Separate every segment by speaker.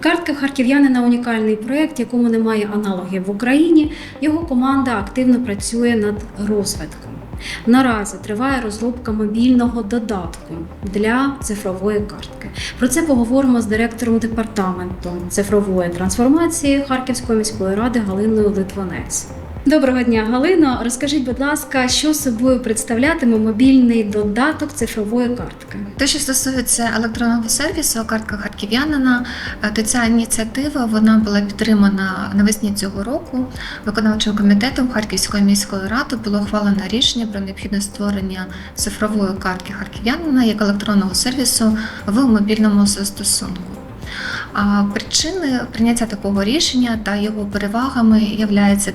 Speaker 1: Картка харків'янина унікальний проєкт, якому немає аналогів в Україні. Його команда активно працює над розвитком. Наразі триває розробка мобільного додатку для цифрової картки. Про це поговоримо з директором департаменту цифрової трансформації Харківської міської ради Галиною Литванець. Доброго дня, Галино. Розкажіть, будь ласка, що собою представлятиме мобільний додаток цифрової картки?
Speaker 2: Те, що стосується електронного сервісу, картка харків'янина, е, то ця ініціатива вона була підтримана навесні цього року. Виконавчим комітетом Харківської міської ради було ухвалено рішення про необхідне створення цифрової картки харків'янина як електронного сервісу в мобільному застосунку. Причини прийняття такого рішення та його перевагами є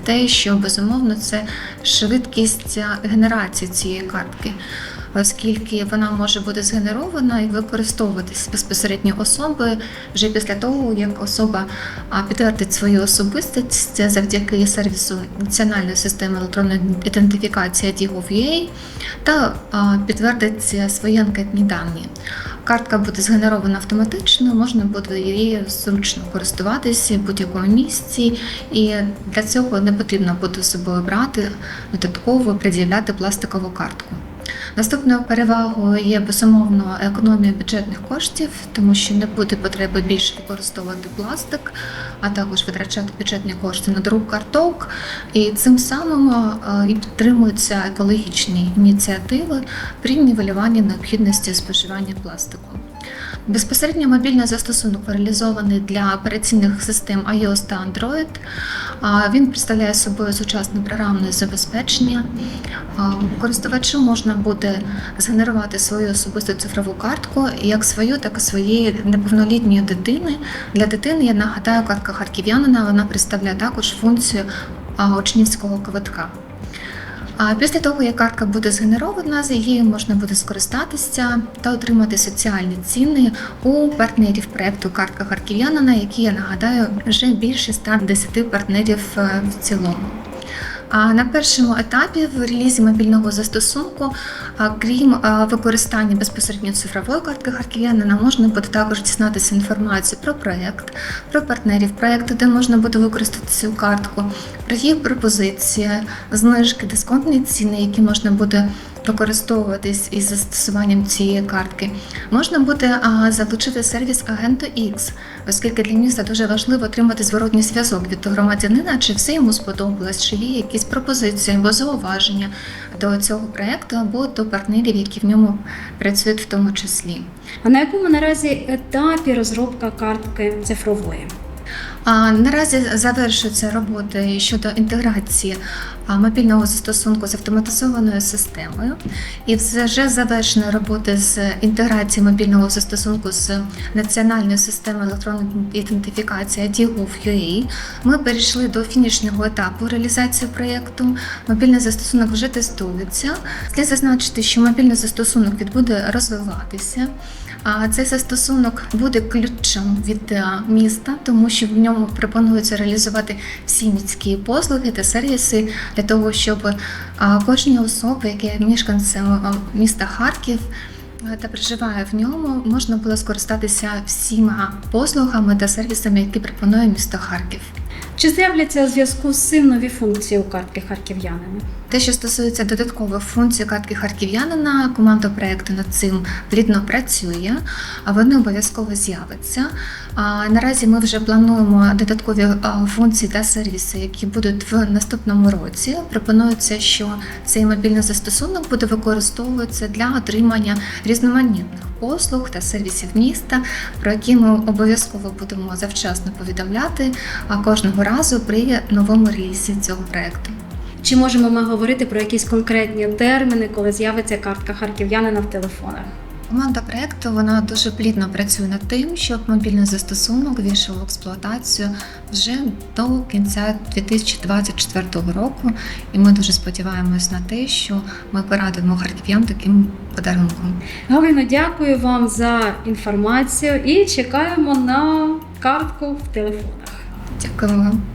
Speaker 2: те, що безумовно це швидкість генерації цієї картки, оскільки вона може бути згенерована і використовуватись безпосередньо особою вже після того, як особа підтвердить свою особистість завдяки сервісу національної системи електронної ідентифікації DGOV.UA та підтвердить свої анкетні дані. Картка буде згенерована автоматично, можна буде її зручно користуватися в будь-якому місці, і для цього не потрібно буде собою брати додатково пред'являти пластикову картку. Наступною перевагою є безумовно економія бюджетних коштів, тому що не буде потреби більше використовувати пластик, а також витрачати бюджетні кошти на друк карток. І цим самим е, і підтримуються екологічні ініціативи при нівелюванні необхідності споживання пластику. Безпосередньо мобільний застосунок реалізований для операційних систем iOS та Android. Він представляє собою сучасне програмне забезпечення. Користувачу можна буде згенерувати свою особисту цифрову картку як свою, так і своєї неповнолітньої дитини. Для дитини я нагадаю, картка харків'янина вона представляє також функцію учнівського квитка. А після того, як картка буде згенерована, з її можна буде скористатися та отримати соціальні ціни у партнерів проекту Картка харків'янина, які я нагадаю вже більше 110 партнерів е, в цілому. На першому етапі в релізі мобільного застосунку, крім використання безпосередньо цифрової картки харків'янина, можна буде також дізнатися інформацію про проект, про партнерів проекту, де можна буде використати цю картку, про їх пропозиції, знижки, дисконтні ціни, які можна буде використовуватись із застосуванням цієї картки. Можна буде залучити сервіс агенту X, оскільки для міста дуже важливо отримати зворотній зв'язок від громадянина, чи все йому сподобалось, чи є якісь пропозиції або зауваження до цього проекту або до партнерів, які в ньому працюють в тому числі.
Speaker 1: А на якому наразі етапі розробка картки цифрової?
Speaker 2: Наразі завершуються роботи щодо інтеграції мобільного застосунку з автоматизованою системою, і вже завершені роботи з інтеграції мобільного застосунку з національною системою електронної ідентифікації DGOV.UA. Ми перейшли до фінішного етапу реалізації проєкту. Мобільний застосунок вже тестується. Слід зазначити, що мобільний застосунок від буде розвиватися. А цей застосунок буде ключем від е, міста, тому що в ньому пропонується реалізувати всі міські послуги та сервіси для того, щоб е, кожній особі, яка є мешканцем е, міста Харків. Та проживає в ньому, можна було скористатися всіма послугами та сервісами, які пропонує місто Харків.
Speaker 1: Чи з'являться у зв'язку з цим нові функції у картки харків'янина?
Speaker 2: Те, що стосується додаткових функцій картки харків'янина, команда проекту над цим плідно працює, а вони обов'язково з'являться. Наразі ми вже плануємо додаткові функції та сервіси, які будуть в наступному році. Пропонується, що цей мобільний застосунок буде використовуватися для отримання різноманітних послуг та сервісів міста, про які ми обов'язково будемо завчасно повідомляти кожного разу при новому релізі цього проекту.
Speaker 1: Чи можемо ми говорити про якісь конкретні терміни, коли з'явиться картка харків'янина в телефонах?
Speaker 2: Команда проекту вона дуже плідно працює над тим, щоб мобільний застосунок війшов в експлуатацію вже до кінця 2024 року. І ми дуже сподіваємось на те, що ми порадуємо харків'ян таким подарунком.
Speaker 1: Галино, дякую вам за інформацію і чекаємо на картку в телефонах.
Speaker 2: Дякую вам.